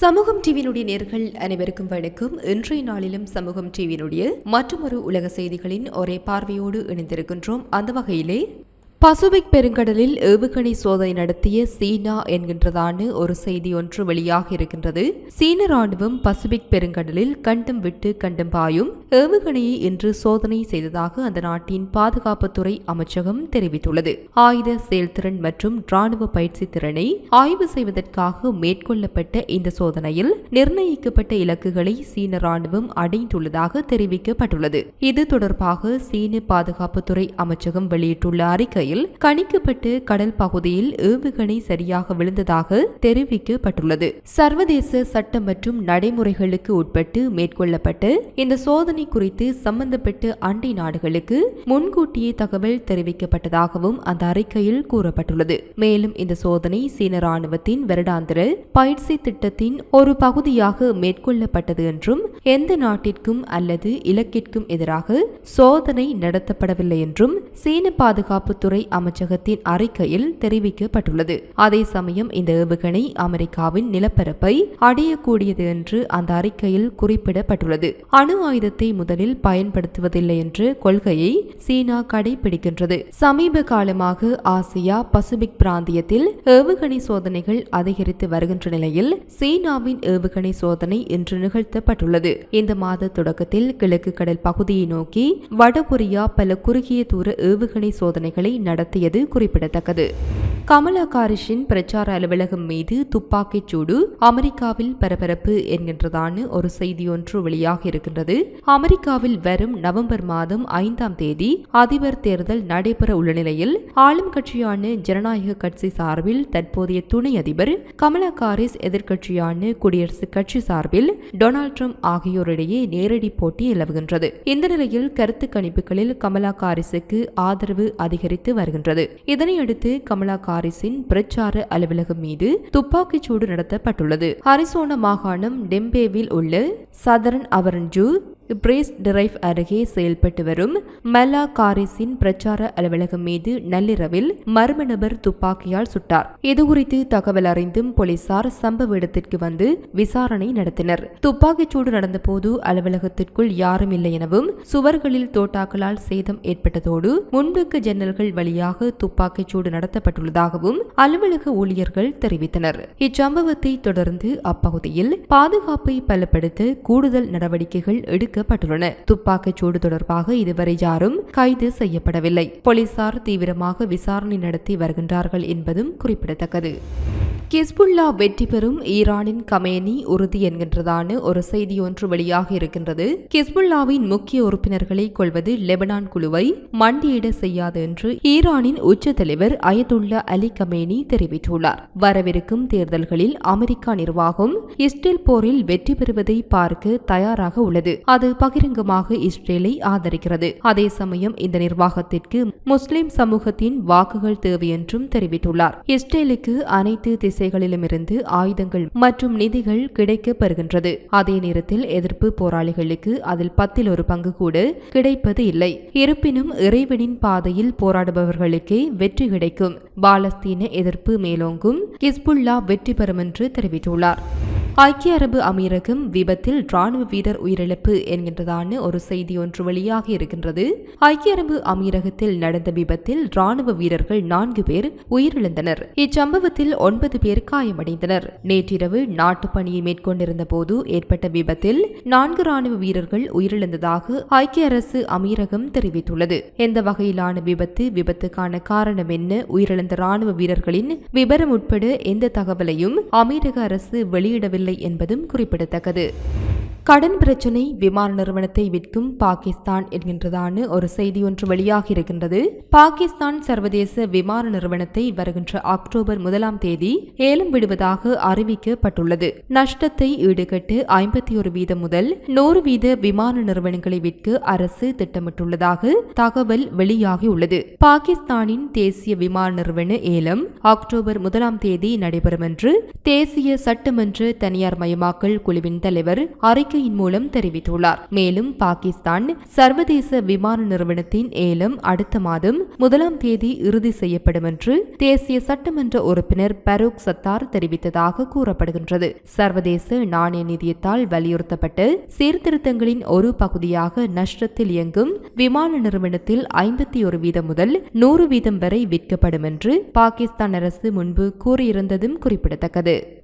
சமூகம் டிவியினுடைய நேர்கள் அனைவருக்கும் வணக்கம். இன்றைய நாளிலும் சமூகம் டிவியினுடைய மற்றொரு உலக செய்திகளின் ஒரே பார்வையோடு இணைந்திருக்கின்றோம். அந்த வகையிலே பசுபிக் பெருங்கடலில் ஏவுகணை சோதனை நடத்திய சீனா என்கின்றதான ஒரு செய்தி ஒன்று வெளியாக இருக்கின்றது. சீன ராணுவம் பசுபிக் பெருங்கடலில் கண்டம் விட்டு கண்டம் பாயும் ஏவுகணையை இன்று சோதனை செய்ததாக அந்த நாட்டின் பாதுகாப்புத்துறை அமைச்சகம் தெரிவித்துள்ளது. ஆயுத செயல்திறன் மற்றும் ராணுவ பயிற்சி திறனை ஆய்வு செய்வதற்காக மேற்கொள்ளப்பட்ட இந்த சோதனையில் நிர்ணயிக்கப்பட்ட இலக்குகளை சீன ராணுவம் அடைந்துள்ளதாக தெரிவிக்கப்பட்டுள்ளது. இது தொடர்பாக சீன பாதுகாப்புத்துறை அமைச்சகம் வெளியிட்டுள்ள அறிக்கையில் கணிக்கப்பட்டு கடல் பகுதியில் ஏவுகணை சரியாக விழுந்ததாக தெரிவிக்கப்பட்டுள்ளது. சர்வதேச சட்டம் மற்றும் நடைமுறைகளுக்கு உட்பட்டு மேற்கொள்ளப்பட்டு இந்த சோதனை குறித்து சம்பந்தப்பட்ட அண்டை நாடுகளுக்கு முன்கூட்டியே தகவல் தெரிவிக்கப்பட்டதாகவும் அந்த அறிக்கையில் கூறப்பட்டுள்ளது. மேலும் இந்த சோதனை சீன ராணுவத்தின் வருடாந்திர பயிற்சி திட்டத்தின் ஒரு பகுதியாக மேற்கொள்ளப்பட்டது என்றும் எந்த நாட்டிற்கும் அல்லது இலக்கிற்கும் எதிராக சோதனை நடத்தப்படவில்லை என்றும் சீன பாதுகாப்புத்துறை அமைச்சகத்தின் அறிக்கையில் தெரிவிக்கப்பட்டுள்ளது. அதே சமயம் இந்த ஏவுகணை அமெரிக்காவின் நிலப்பரப்பை அடையக்கூடியது என்று அந்த அறிக்கையில் குறிப்பிடப்பட்டுள்ளது. அணு ஆயுதத்தை முதலில் பயன்படுத்துவதில்லை என்ற கொள்கையை சீனா கடைபிடிக்கின்றது. சமீப காலமாக ஆசியா பசிபிக் பிராந்தியத்தில் ஏவுகணை சோதனைகள் அதிகரித்து வருகின்ற நிலையில் சீனாவின் ஏவுகணை சோதனை இன்று நிகழ்த்தப்பட்டுள்ளது. இந்த மாத தொடக்கத்தில் கிழக்கு கடல் பகுதியை நோக்கி வடகொரியா பல குறுகிய தூர ஏவுகணை சோதனைகளை நடத்தியது குறிப்பிடத்தக்கது. கமலா காரிஷின் பிரச்சார அலுவலகம் மீது துப்பாக்கிச் சூடு அமெரிக்காவில் பரபரப்பு என்கின்றதான ஒரு செய்தி ஒன்று வெளியாக இருக்கின்றது. அமெரிக்காவில் வரும் நவம்பர் மாதம் ஐந்தாம் தேதி அதிபர் தேர்தல் நடைபெற உள்ள நிலையில் ஆளும் கட்சியான ஜனநாயக கட்சி சார்பில் தற்போதைய துணை அதிபர் கமலா காரிஸ் எதிர்க்கட்சியான குடியரசுக் கட்சி சார்பில் டொனால்ட் ட்ரம்ப் ஆகியோரிடையே நேரடி போட்டி நிலவுகின்றது. இந்த நிலையில் கருத்து கணிப்புகளில் கமலா காரிஸுக்கு ஆதரவு அதிகரித்து வருகின்றது. இதனையடுத்து கமலா ஹாரிஸின் பிரச்சார அலுவலகம் மீது துப்பாக்கிச் சூடு நடத்தப்பட்டுள்ளது. அரிசோனா மாகாணம் டெம்பேவில் உள்ள சதரன் அவரன்ஜூ பிரேஸ் டிரைவ் அருகே செயல்பட்டு வரும் மலா காரிஸின் பிரச்சார அலுவலகம் மீது நள்ளிரவில் மர்ம நபர் துப்பாக்கியால் சுட்டார். இதுகுறித்து தகவல் அறிந்தும் போலீசார் சம்பவ இடத்திற்கு வந்து விசாரணை நடத்தினர். துப்பாக்கிச் சூடு நடந்தபோது அலுவலகத்திற்குள் யாரும் இல்லை எனவும் சுவர்களில் தோட்டாக்களால் சேதம் ஏற்பட்டதோடு முன்புக்கு ஜன்னல்கள் வழியாக துப்பாக்கிச் சூடு நடத்தப்பட்டுள்ளதாகவும் அலுவலக ஊழியர்கள் தெரிவித்தனர். இச்சம்பவத்தை தொடர்ந்து அப்பகுதியில் பாதுகாப்பை பலப்படுத்த கூடுதல் நடவடிக்கைகள் எடுக்கப்பட்டுள்ளன துப்பாக்கிச் சூடு தொடர்பாக இதுவரை யாரும் கைது செய்யப்படவில்லை. போலீசார் தீவிரமாக விசாரணை நடத்தி வருகின்றார்கள் என்பதும் குறிப்பிடத்தக்கது. கிஸ்புல்லா வெற்றி பெறும் ஈரானின் கமேனி உறுதி என்கின்றதான ஒரு செய்தி ஒன்று வெளியாக இருக்கின்றது. கிஸ்புல்லாவின் முக்கிய உறுப்பினர்களை கொள்வது லெபனான் குழுவை மண்டியிட செய்யாது என்று ஈரானின் உச்ச தலைவர் அயதுல்லா அலி கமேனி தெரிவித்துள்ளார். வரவிருக்கும் தேர்தல்களில் அமெரிக்கா நிர்வாகம் இஸ்ரேல் போரில் வெற்றி பெறுவதை பார்க்க தயாராக உள்ளது. அது பகிரங்கமாக இஸ்ரேலை ஆதரிக்கிறது. அதே சமயம் இந்த நிர்வாகத்திற்கு முஸ்லிம் சமூகத்தின் வாக்குகள் தேவை என்றும் தெரிவித்துள்ளார். இஸ்ரேலுக்கு அனைத்து திசைகளிலுமிருந்து ஆயுதங்கள் மற்றும் நிதிகள் கிடைக்கப் பெறுகின்றது அதே நேரத்தில் எதிர்ப்பு போராளிகளுக்கு அதில் பத்தில் ஒரு பங்கு கூட கிடைப்பது இல்லை. இருப்பினும் இறைவனின் பாதையில் போராடுபவர்களுக்கே வெற்றி கிடைக்கும். பாலஸ்தீன எதிர்ப்பு மேலோங்கும் ஹிஸ்புல்லா வெற்றி பெறும் என்று தெரிவித்துள்ளார். ஐக்கிய அரபு அமீரகம் விபத்தில் ராணுவ வீரர் உயிரிழப்பு என்கின்றதான ஒரு செய்தி ஒன்று வெளியாக இருக்கின்றது. ஐக்கிய அரபு அமீரகத்தில் நடந்த விபத்தில் ராணுவ வீரர்கள் நான்கு பேர் உயிரிழந்தனர். இச்சம்பவத்தில் ஒன்பது பேர் காயமடைந்தனர். நேற்றிரவு நாட்டு பணியை மேற்கொண்டிருந்த போது ஏற்பட்ட விபத்தில் நான்கு ராணுவ வீரர்கள் உயிரிழந்ததாக ஐக்கிய அரசு அமீரகம் தெரிவித்துள்ளது. எந்த வகையிலான விபத்து விபத்துக்கான காரணம் என்ன உயிரிழந்த ராணுவ வீரர்களின் விபரம் உட்பட எந்த தகவலையும் அமீரக அரசு வெளியிடவில்லை என்பதும் குறிப்பிடத்தக்கது. கடன் பிரச்சினை விமான நிறுவனத்தை விற்கும் பாகிஸ்தான் என்கின்றதான ஒரு செய்தி ஒன்று வெளியாகி இருக்கின்றது. பாகிஸ்தான் சர்வதேச விமான நிறுவனத்தை வருகின்ற அக்டோபர் முதலாம் தேதி ஏலம் விடுவதாக அறிவிக்கப்பட்டுள்ளது. நஷ்டத்தை ஈடுகட்டு ஐம்பத்தி ஒரு வீதம் முதல் நூறு வீத விமான நிறுவனங்களை விற்க அரசு திட்டமிட்டுள்ளதாக தகவல் வெளியாகியுள்ளது. பாகிஸ்தானின் தேசிய விமான நிறுவன ஏலம் அக்டோபர் முதலாம் தேதி நடைபெறும் என்று தேசிய சட்டமன்ற தனியார் மயமாக்கல் குழுவின் தலைவர் அறிக்கை அறிக்கையின் மூலம் தெரிவித்துள்ளார். மேலும் பாகிஸ்தான் சர்வதேச விமான நிறுவனத்தின் ஏலம் அடுத்த மாதம் முதலாம் தேதி இறுதி செய்யப்படும் என்று தேசிய சட்டமன்ற உறுப்பினர் பரூக் சத்தார் தெரிவித்ததாக கூறப்படுகின்றது. சர்வதேச நாணய நிதியத்தால் வலியுறுத்தப்பட்டு சீர்திருத்தங்களின் ஒரு பகுதியாக நஷ்டத்தில் இயங்கும் விமான நிறுவனத்தில் ஐம்பத்தி ஒரு வீதம் முதல் நூறு வீதம் வரை விற்கப்படும் என்று பாகிஸ்தான் அரசு முன்பு கூறியிருந்ததும் குறிப்பிடத்தக்கது.